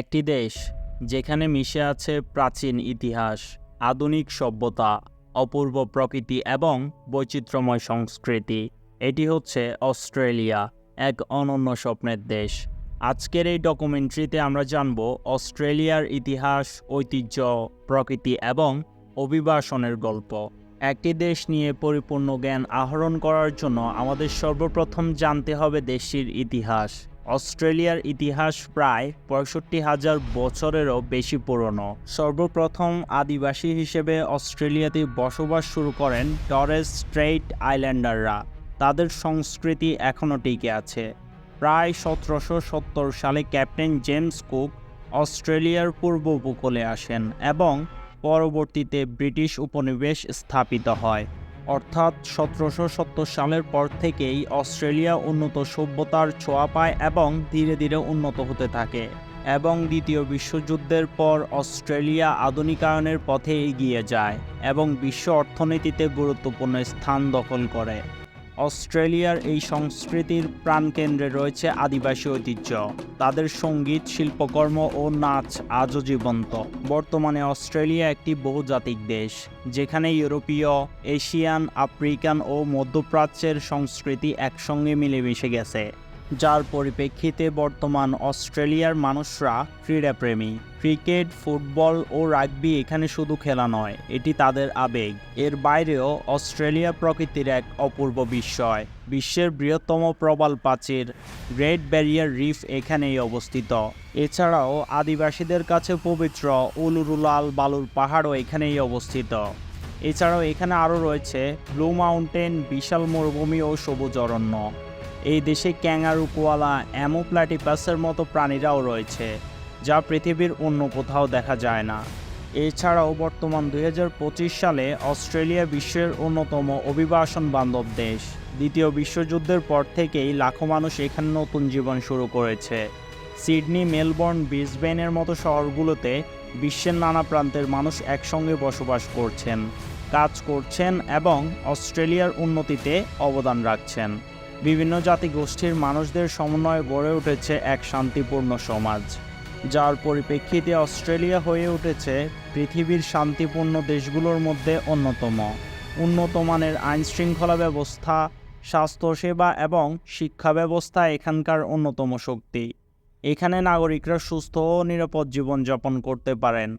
একটি দেশ যেখানে মিশে আছে প্রাচীন ইতিহাস, আধুনিক সভ্যতা, অপূর্ব প্রকৃতি এবং বৈচিত্র্যময় সংস্কৃতি। এটি হচ্ছে অস্ট্রেলিয়া, এক অনন্য স্বপ্নের দেশ। আজকের এই ডকুমেন্ট্রিতে আমরা জানব অস্ট্রেলিয়ার ইতিহাস, ঐতিহ্য, প্রকৃতি এবং অভিবাসনের গল্প। একটি দেশ নিয়ে পরিপূর্ণ জ্ঞান আহরণ করার জন্য আমাদের সর্বপ্রথম জানতে হবে দেশটির ইতিহাস। অস্ট্রেলিয়ার ইতিহাস প্রায় পঁয়ষট্টি হাজার বছরেরও বেশি পুরনো। সর্বপ্রথম আদিবাসী হিসেবে অস্ট্রেলিয়াতে বসবাস শুরু করেন টরেস স্ট্রেইট আইল্যান্ডাররা। তাদের সংস্কৃতি এখনও টিকে আছে। প্রায় সতেরোশো সত্তর সালে ক্যাপ্টেন জেমস কুক অস্ট্রেলিয়ার পূর্ব উপকূলে আসেন এবং পরবর্তীতে ব্রিটিশ উপনিবেশ স্থাপিত হয়। অর্থাৎ সতেরোশো সত্তর সালের পর থেকেই অস্ট্রেলিয়া উন্নত সভ্যতার ছোঁয়া পায় এবং ধীরে ধীরে উন্নত হতে থাকে এবং দ্বিতীয় বিশ্বযুদ্ধের পর অস্ট্রেলিয়া আধুনিকায়নের পথে এগিয়ে যায় এবং বিশ্ব অর্থনীতিতে গুরুত্বপূর্ণ স্থান দখল করে। অস্ট্রেলিয়ার এই সংস্কৃতির প্রাণকেন্দ্রে রয়েছে আদিবাসী ঐতিহ্য। তাদের সংগীত, শিল্পকর্ম ও নাচ আজও জীবন্ত। বর্তমানে অস্ট্রেলিয়া একটি বহুজাতিক দেশ, যেখানে ইউরোপীয়, এশিয়ান, আফ্রিকান ও মধ্যপ্রাচ্যের সংস্কৃতি একসঙ্গে মিলেমিশে গেছে। যার পরিপ্রেক্ষিতে বর্তমান অস্ট্রেলিয়ার মানুষরা ক্রীড়াপ্রেমী। ক্রিকেট, ফুটবল ও রাগবি এখানে শুধু খেলা নয়, এটি তাদের আবেগ। এর বাইরেও অস্ট্রেলিয়া প্রকৃতির এক অপূর্ব বিস্ময়। বিশ্বের বৃহত্তম প্রবাল প্রাচীর গ্রেট ব্যারিয়ার রিফ এখানেই অবস্থিত। এছাড়াও আদিবাসীদের কাছে পবিত্র উলুরুলাল বালুর পাহাড়ও এখানেই অবস্থিত। এছাড়াও এখানে আরও রয়েছে ব্লু মাউন্টেন, বিশাল মরুভূমি ও সবুজ অরণ্য। এই দেশে ক্যাঙ্গারু, কোয়ালা, অ্যামোপ্লাটিপাসের মতো প্রাণীরাও রয়েছে, যা পৃথিবীর অন্য কোথাও দেখা যায় না। এছাড়াও বর্তমান দুই হাজার পঁচিশ সালে অস্ট্রেলিয়া বিশ্বের অন্যতম অভিবাসন বান্ধব দেশ। দ্বিতীয় বিশ্বযুদ্ধের পর থেকেই লাখো মানুষ এখানে নতুন জীবন শুরু করেছে। সিডনি, মেলবোর্ন, ব্রিসবেনের মতো শহরগুলোতে বিশ্বের নানা প্রান্তের মানুষ একসঙ্গে বসবাস করছেন, কাজ করছেন এবং অস্ট্রেলিয়ার উন্নতিতে অবদান রাখছেন। বিভিন্ন জাতিগোষ্ঠীর মানুষদের সমন্বয়ে গড়ে উঠেছে এক শান্তিপূর্ণ সমাজ। যার পরিপ্রেক্ষিতে অস্ট্রেলিয়া হয়ে উঠেছে পৃথিবীর শান্তিপূর্ণ দেশগুলোর মধ্যে অন্যতম। উন্নত মানের আইন শৃঙ্খলা ব্যবস্থা, স্বাস্থ্যসেবা এবং শিক্ষা ব্যবস্থা এখানকার অন্যতম শক্তি। এখানে নাগরিকরা সুস্থ ও নিরাপদ জীবনযাপন করতে পারেন।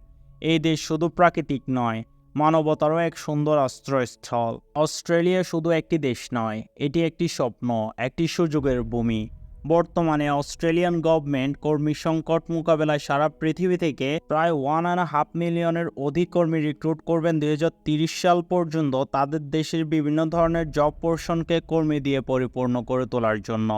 এই দেশ শুধু প্রাকৃতিক নয় মানবতারও এক সুন্দর আশ্রয়স্থল। অস্ট্রেলিয়া শুধু একটি দেশ নয়, এটি একটি স্বপ্ন, একটি সুযোগের ভূমি। বর্তমানে অস্ট্রেলিয়ান গভর্নমেন্ট কর্মী সংকট মোকাবেলায় সারা পৃথিবী থেকে প্রায় ওয়ান অ্যান্ড হাফ মিলিয়নের অধিক কর্মী রিক্রুট করবেন দুই সাল পর্যন্ত তাদের দেশের বিভিন্ন ধরনের জব পোর্শনকে কর্মী দিয়ে পরিপূর্ণ করে তোলার জন্য।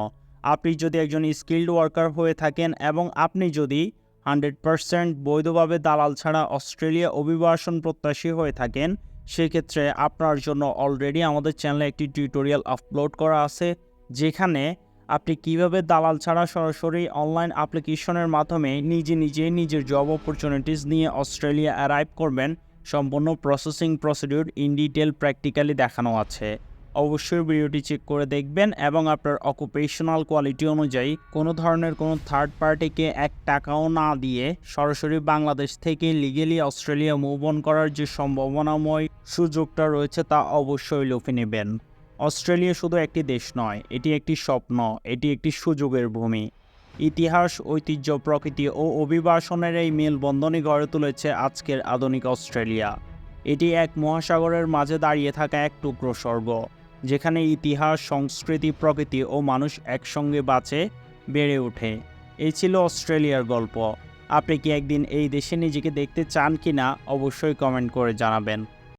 আপনি যদি একজন স্কিল্ড ওয়ার্কার হয়ে থাকেন এবং আপনি যদি হান্ড্রেড পারসেন্ট বৈধভাবে দালাল ছাড়া অস্ট্রেলিয়া অভিবাসন প্রত্যাশী হয়ে থাকেন, সেক্ষেত্রে আপনার জন্য অলরেডি আমাদের চ্যানেলে একটি টিউটোরিয়াল আপলোড করা আছে, যেখানে আপনি কীভাবে দালাল ছাড়া সরাসরি অনলাইন অ্যাপ্লিকেশনের মাধ্যমে নিজে নিজে নিজের জব অপরচুনিটিস নিয়ে অস্ট্রেলিয়া অ্যারাইভ করবেন, সম্পূর্ণ processing procedure in detail practically দেখানো আছে। অবশ্যই ভিডিওটি চেক করে দেখবেন এবং আপনার অকুপেশনাল কোয়ালিটি অনুযায়ী কোনো ধরনের কোনো থার্ড পার্টিকে এক টাকাও না দিয়ে সরাসরি বাংলাদেশ থেকে লিগেলি অস্ট্রেলিয়া মুভ অন করার যে সম্ভাবনাময় সুযোগটা রয়েছে তা অবশ্যই লুফে নেবেন। অস্ট্রেলিয়া শুধু একটি দেশ নয়, এটি একটি স্বপ্ন, এটি একটি সুযোগের ভূমি। ইতিহাস, ঐতিহ্য, প্রকৃতি ও অভিবাসনের এই মেলবন্ধনই গড়ে তুলেছে আজকের আধুনিক অস্ট্রেলিয়া। এটি এক মহাসাগরের মাঝে দাঁড়িয়ে থাকা এক টুকরো স্বর্গ। যেখানে ইতিহাস, সংস্কৃতি, প্রকৃতি ও মানুষ একসঙ্গে বাঁচে, বেড়ে ওঠে। এই ছিল অস্ট্রেলিয়ার গল্প। আপনি কি একদিন এই দেশে নিজেকে দেখতে চান কি না অবশ্যই কমেন্ট করে জানাবেন।